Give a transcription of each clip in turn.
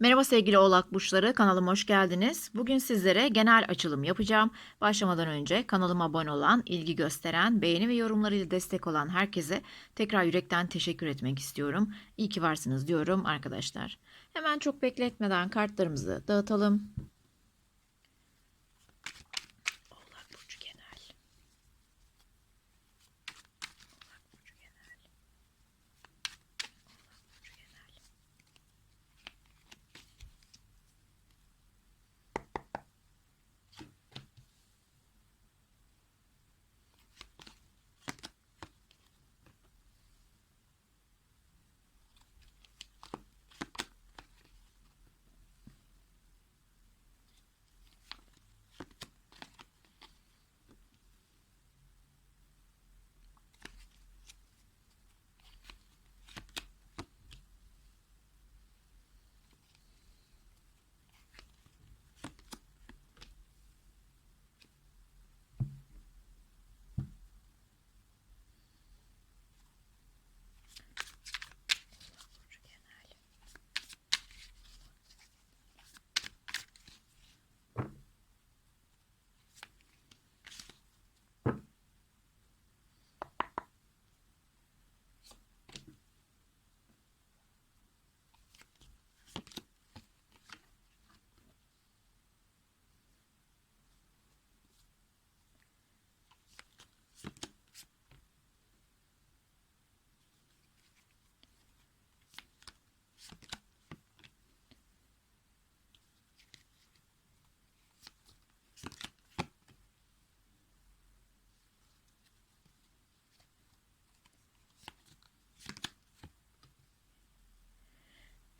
Merhaba sevgili oğlak burçları kanalıma hoş geldiniz. Bugün sizlere genel açılım yapacağım. Başlamadan önce kanalıma abone olan, ilgi gösteren, beğeni ve yorumlarıyla destek olan herkese tekrar yürekten teşekkür etmek istiyorum. İyi ki varsınız diyorum arkadaşlar. Hemen çok bekletmeden kartlarımızı dağıtalım.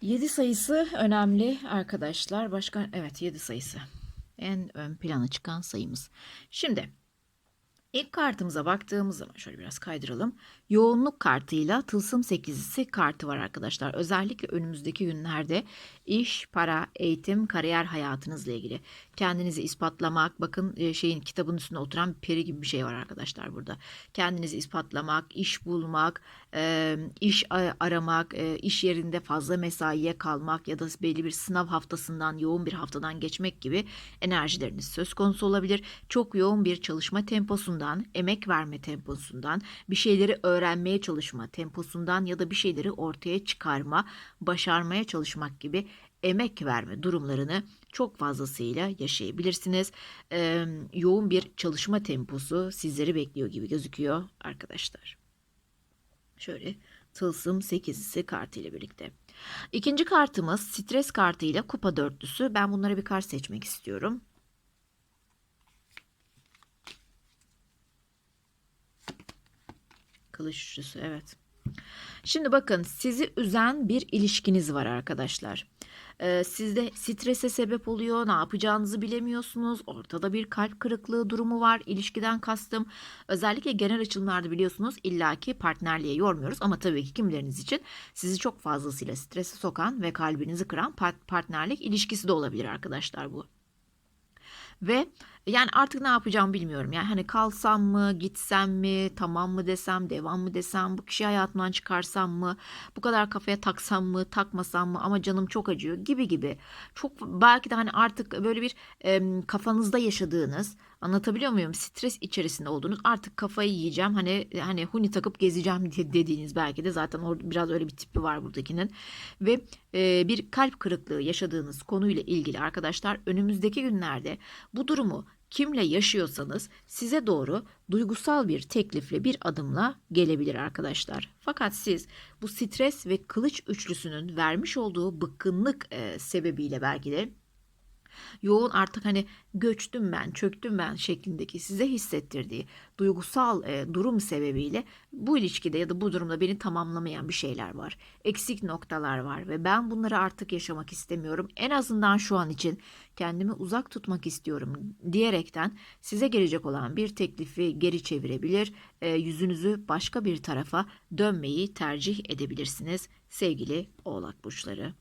7 sayısı önemli arkadaşlar. Başka evet 7 sayısı. En ön plana çıkan sayımız. Şimdi ilk kartımıza baktığımız zaman şöyle biraz kaydıralım. Yoğunluk kartıyla tılsım sekizisi kartı var arkadaşlar. Özellikle önümüzdeki günlerde iş, para, eğitim, kariyer hayatınızla ilgili kendinizi ispatlamak, bakın e, şeyin kitabın üstüne oturan bir peri gibi bir şey var arkadaşlar burada. Kendinizi ispatlamak, iş bulmak, e, iş aramak, iş yerinde fazla mesaiye kalmak ya da belli bir sınav haftasından, yoğun bir haftadan geçmek gibi enerjileriniz söz konusu olabilir. Çok yoğun bir çalışma temposundan, emek verme temposundan, bir şeyleri öğrenmeye çalışma temposundan ya da bir şeyleri ortaya çıkarma, başarmaya çalışmak gibi emek verme durumlarını çok fazlasıyla yaşayabilirsiniz. Ee, yoğun bir çalışma temposu sizleri bekliyor gibi gözüküyor arkadaşlar. Şöyle tılsım 8'lisi kartı ile birlikte. İkinci kartımız stres kartı ile kupa dörtlüsü. Ben bunlara bir kart seçmek istiyorum. Kılıç üçlüsü evet. Şimdi bakın sizi üzen bir ilişkiniz var arkadaşlar. Ee, sizde strese sebep oluyor, ne yapacağınızı bilemiyorsunuz. Ortada bir kalp kırıklığı durumu var. İlişkiden kastım. Özellikle genel açılımlarda biliyorsunuz illaki partnerliğe yormuyoruz ama tabii ki kimileriniz için sizi çok fazlasıyla strese sokan ve kalbinizi kıran part- partnerlik ilişkisi de olabilir arkadaşlar bu. Ve yani artık ne yapacağımı bilmiyorum. Yani hani kalsam mı, gitsem mi, tamam mı desem, devam mı desem, bu kişi hayatımdan çıkarsam mı, bu kadar kafaya taksam mı, takmasam mı ama canım çok acıyor gibi gibi. Çok belki de hani artık böyle bir em, kafanızda yaşadığınız, anlatabiliyor muyum? Stres içerisinde olduğunuz artık kafayı yiyeceğim. Hani hani huni takıp gezeceğim dediğiniz belki de zaten orada biraz öyle bir tipi var buradakinin. Ve e, bir kalp kırıklığı yaşadığınız konuyla ilgili arkadaşlar önümüzdeki günlerde bu durumu kimle yaşıyorsanız size doğru duygusal bir teklifle bir adımla gelebilir arkadaşlar. Fakat siz bu stres ve kılıç üçlüsünün vermiş olduğu bıkkınlık e, sebebiyle belki de yoğun artık hani göçtüm ben, çöktüm ben şeklindeki size hissettirdiği duygusal e, durum sebebiyle bu ilişkide ya da bu durumda beni tamamlamayan bir şeyler var. Eksik noktalar var ve ben bunları artık yaşamak istemiyorum. En azından şu an için kendimi uzak tutmak istiyorum diyerekten size gelecek olan bir teklifi geri çevirebilir, e, yüzünüzü başka bir tarafa dönmeyi tercih edebilirsiniz sevgili Oğlak burçları.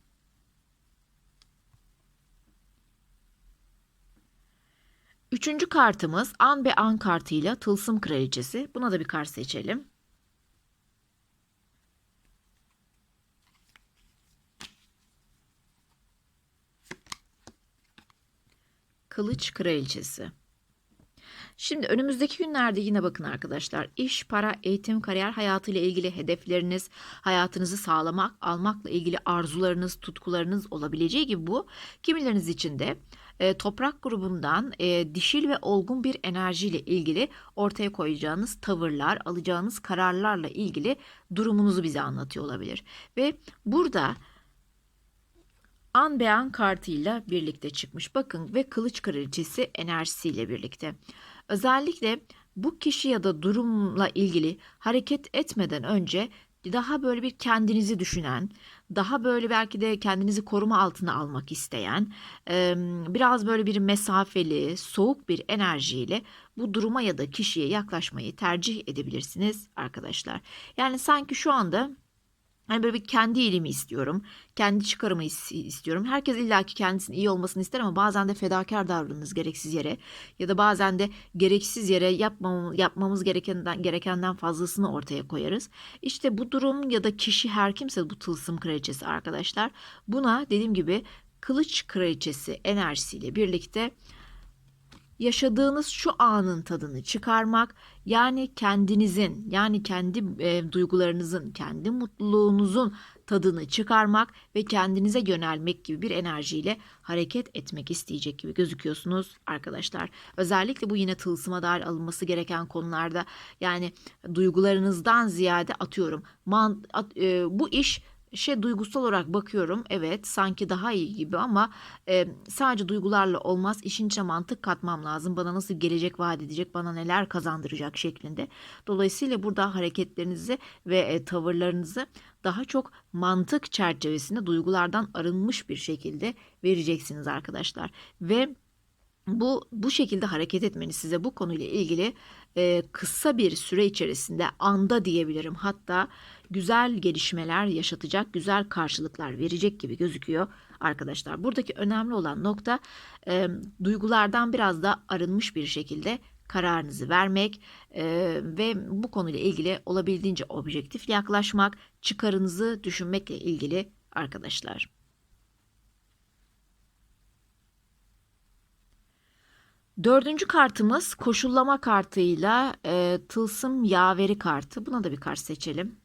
Üçüncü kartımız an be an kartıyla tılsım kraliçesi. Buna da bir kart seçelim. Kılıç Kraliçesi. Şimdi önümüzdeki günlerde yine bakın arkadaşlar iş, para, eğitim, kariyer hayatıyla ilgili hedefleriniz, hayatınızı sağlamak, almakla ilgili arzularınız, tutkularınız olabileceği gibi bu kimileriniz için de e, toprak grubundan e, dişil ve olgun bir enerjiyle ilgili ortaya koyacağınız tavırlar, alacağınız kararlarla ilgili durumunuzu bize anlatıyor olabilir. Ve burada an be an kartıyla birlikte çıkmış. Bakın ve kılıç kraliçesi enerjisiyle birlikte. Özellikle bu kişi ya da durumla ilgili hareket etmeden önce daha böyle bir kendinizi düşünen, daha böyle belki de kendinizi koruma altına almak isteyen, biraz böyle bir mesafeli, soğuk bir enerjiyle bu duruma ya da kişiye yaklaşmayı tercih edebilirsiniz arkadaşlar. Yani sanki şu anda Hani böyle bir kendi iyiliğimi istiyorum. Kendi çıkarımı istiyorum. Herkes illaki kendisinin iyi olmasını ister ama bazen de fedakar davranırız gereksiz yere. Ya da bazen de gereksiz yere yapmamız, yapmamız gerekenden, gerekenden fazlasını ortaya koyarız. İşte bu durum ya da kişi her kimse bu tılsım kraliçesi arkadaşlar. Buna dediğim gibi kılıç kraliçesi enerjisiyle birlikte yaşadığınız şu anın tadını çıkarmak yani kendinizin yani kendi e, duygularınızın kendi mutluluğunuzun tadını çıkarmak ve kendinize yönelmek gibi bir enerjiyle hareket etmek isteyecek gibi gözüküyorsunuz arkadaşlar. Özellikle bu yine tılsıma dair alınması gereken konularda yani duygularınızdan ziyade atıyorum man, at, e, bu iş şey duygusal olarak bakıyorum evet sanki daha iyi gibi ama e, sadece duygularla olmaz işin içine mantık katmam lazım. Bana nasıl gelecek vaat edecek bana neler kazandıracak şeklinde. Dolayısıyla burada hareketlerinizi ve e, tavırlarınızı daha çok mantık çerçevesinde duygulardan arınmış bir şekilde vereceksiniz arkadaşlar. Ve bu bu şekilde hareket etmeniz size bu konuyla ilgili e, kısa bir süre içerisinde anda diyebilirim. Hatta güzel gelişmeler yaşatacak, güzel karşılıklar verecek gibi gözüküyor arkadaşlar. Buradaki önemli olan nokta e, duygulardan biraz da arınmış bir şekilde kararınızı vermek e, ve bu konuyla ilgili olabildiğince objektif yaklaşmak, çıkarınızı düşünmekle ilgili arkadaşlar. Dördüncü kartımız koşullama kartıyla e, tılsım yaveri kartı. Buna da bir kart seçelim.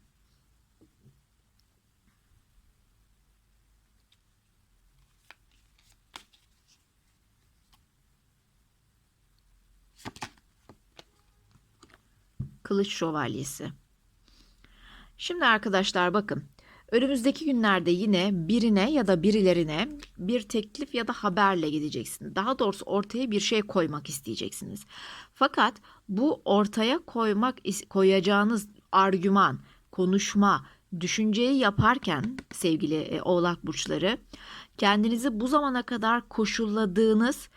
Kılıç Şövalyesi. Şimdi arkadaşlar bakın. Önümüzdeki günlerde yine birine ya da birilerine bir teklif ya da haberle gideceksiniz. Daha doğrusu ortaya bir şey koymak isteyeceksiniz. Fakat bu ortaya koymak koyacağınız argüman, konuşma, düşünceyi yaparken sevgili e, Oğlak burçları kendinizi bu zamana kadar koşulladığınız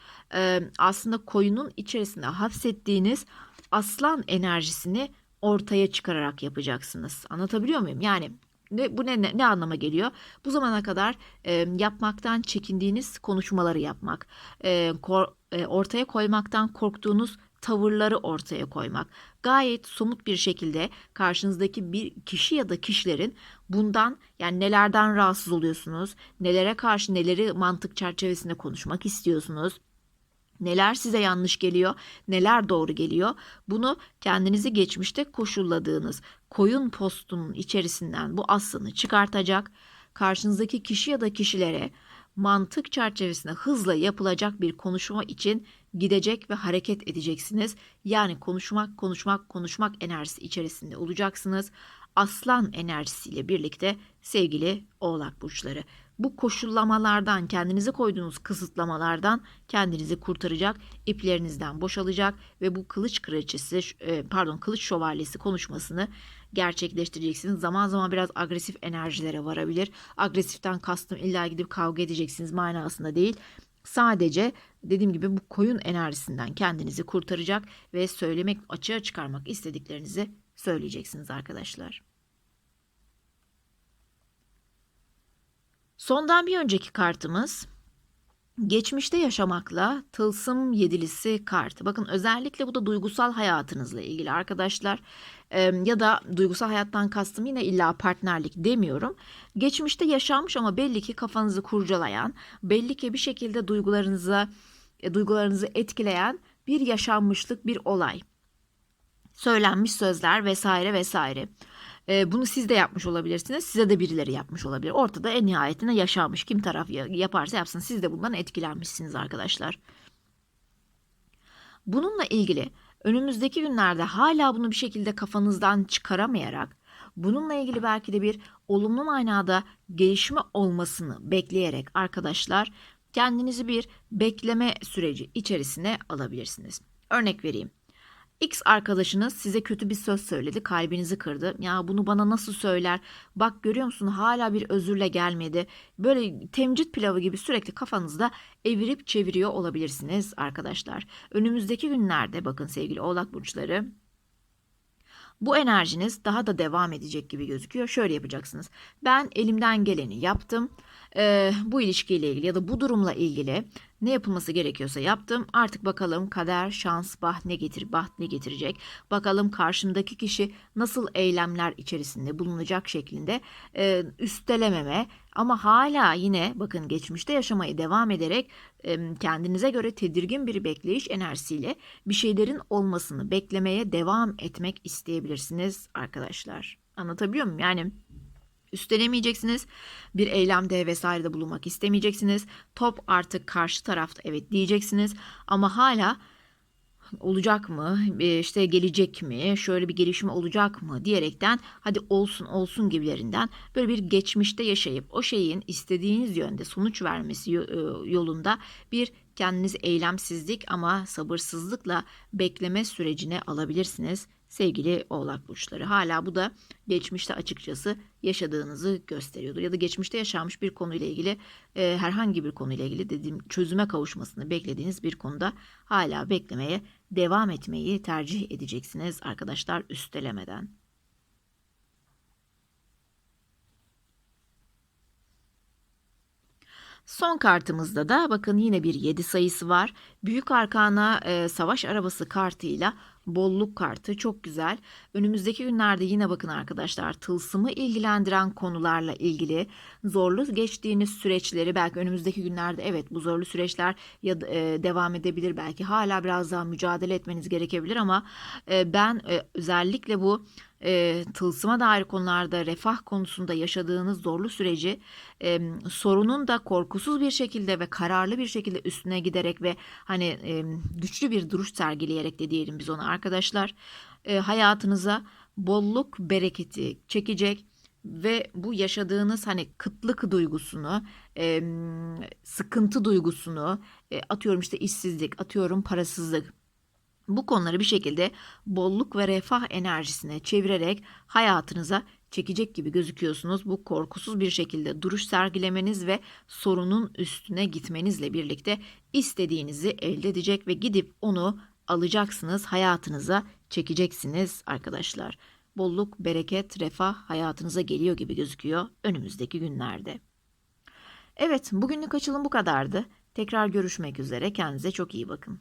aslında koyunun içerisinde hapsettiğiniz aslan enerjisini ortaya çıkararak yapacaksınız. Anlatabiliyor muyum? Yani ne, bu ne, ne, anlama geliyor? Bu zamana kadar e, yapmaktan çekindiğiniz konuşmaları yapmak, e, kor, e, ortaya koymaktan korktuğunuz tavırları ortaya koymak. Gayet somut bir şekilde karşınızdaki bir kişi ya da kişilerin bundan yani nelerden rahatsız oluyorsunuz, nelere karşı neleri mantık çerçevesinde konuşmak istiyorsunuz, Neler size yanlış geliyor, neler doğru geliyor? Bunu kendinizi geçmişte koşulladığınız koyun postunun içerisinden bu aslını çıkartacak, karşınızdaki kişi ya da kişilere mantık çerçevesinde hızla yapılacak bir konuşma için gidecek ve hareket edeceksiniz. Yani konuşmak, konuşmak, konuşmak enerjisi içerisinde olacaksınız. Aslan enerjisiyle birlikte sevgili Oğlak burçları bu koşullamalardan, kendinizi koyduğunuz kısıtlamalardan kendinizi kurtaracak, iplerinizden boşalacak ve bu kılıç kraliçesi, e, pardon kılıç şövalyesi konuşmasını gerçekleştireceksiniz. Zaman zaman biraz agresif enerjilere varabilir. Agresiften kastım illa gidip kavga edeceksiniz manasında değil. Sadece dediğim gibi bu koyun enerjisinden kendinizi kurtaracak ve söylemek, açığa çıkarmak istediklerinizi söyleyeceksiniz arkadaşlar. Sondan bir önceki kartımız geçmişte yaşamakla tılsım yedilisi kartı. Bakın özellikle bu da duygusal hayatınızla ilgili arkadaşlar. Ee, ya da duygusal hayattan kastım yine illa partnerlik demiyorum. Geçmişte yaşanmış ama belli ki kafanızı kurcalayan, belli ki bir şekilde duygularınıza e, duygularınızı etkileyen bir yaşanmışlık, bir olay. Söylenmiş sözler vesaire vesaire. E, bunu siz de yapmış olabilirsiniz. Size de birileri yapmış olabilir. Ortada en nihayetinde yaşanmış. Kim taraf ya- yaparsa yapsın. Siz de bundan etkilenmişsiniz arkadaşlar. Bununla ilgili önümüzdeki günlerde hala bunu bir şekilde kafanızdan çıkaramayarak bununla ilgili belki de bir olumlu manada gelişme olmasını bekleyerek arkadaşlar kendinizi bir bekleme süreci içerisine alabilirsiniz. Örnek vereyim. X arkadaşınız size kötü bir söz söyledi, kalbinizi kırdı. Ya bunu bana nasıl söyler? Bak görüyor musun hala bir özürle gelmedi. Böyle temcit pilavı gibi sürekli kafanızda evirip çeviriyor olabilirsiniz arkadaşlar. Önümüzdeki günlerde bakın sevgili Oğlak burçları bu enerjiniz daha da devam edecek gibi gözüküyor. Şöyle yapacaksınız. Ben elimden geleni yaptım. Ee, bu ilişkiyle ilgili ya da bu durumla ilgili ne yapılması gerekiyorsa yaptım. Artık bakalım kader, şans, baht ne getir, baht ne getirecek. Bakalım karşımdaki kişi nasıl eylemler içerisinde bulunacak şeklinde e, üstelememe ama hala yine bakın geçmişte yaşamaya devam ederek e, kendinize göre tedirgin bir bekleyiş enerjisiyle bir şeylerin olmasını beklemeye devam etmek isteyebilirsiniz arkadaşlar. Anlatabiliyor muyum? Yani üstlenemeyeceksiniz. Bir eylemde vesairede bulunmak istemeyeceksiniz. Top artık karşı tarafta evet diyeceksiniz ama hala olacak mı e, işte gelecek mi şöyle bir gelişme olacak mı diyerekten hadi olsun olsun gibilerinden böyle bir geçmişte yaşayıp o şeyin istediğiniz yönde sonuç vermesi e, yolunda bir kendinizi eylemsizlik ama sabırsızlıkla bekleme sürecine alabilirsiniz sevgili oğlak burçları. Hala bu da geçmişte açıkçası yaşadığınızı gösteriyordur. Ya da geçmişte yaşanmış bir konuyla ilgili e, herhangi bir konuyla ilgili dediğim çözüme kavuşmasını beklediğiniz bir konuda hala beklemeye devam etmeyi tercih edeceksiniz arkadaşlar üstelemeden. Son kartımızda da bakın yine bir 7 sayısı var. Büyük arkana e, savaş arabası kartıyla bolluk kartı çok güzel. Önümüzdeki günlerde yine bakın arkadaşlar tılsımı ilgilendiren konularla ilgili zorlu geçtiğiniz süreçleri belki önümüzdeki günlerde evet bu zorlu süreçler ya e, devam edebilir. Belki hala biraz daha mücadele etmeniz gerekebilir ama e, ben e, özellikle bu e, tılsıma dair konularda refah konusunda yaşadığınız zorlu süreci e, sorunun da korkusuz bir şekilde ve kararlı bir şekilde üstüne giderek ve hani e, güçlü bir duruş sergileyerek de diyelim biz ona arkadaşlar e, hayatınıza bolluk bereketi çekecek ve bu yaşadığınız hani kıtlık duygusunu, e, sıkıntı duygusunu, e, atıyorum işte işsizlik, atıyorum parasızlık, bu konuları bir şekilde bolluk ve refah enerjisine çevirerek hayatınıza çekecek gibi gözüküyorsunuz. Bu korkusuz bir şekilde duruş sergilemeniz ve sorunun üstüne gitmenizle birlikte istediğinizi elde edecek ve gidip onu alacaksınız, hayatınıza çekeceksiniz arkadaşlar. Bolluk, bereket, refah hayatınıza geliyor gibi gözüküyor önümüzdeki günlerde. Evet, bugünlük açılım bu kadardı. Tekrar görüşmek üzere. Kendinize çok iyi bakın.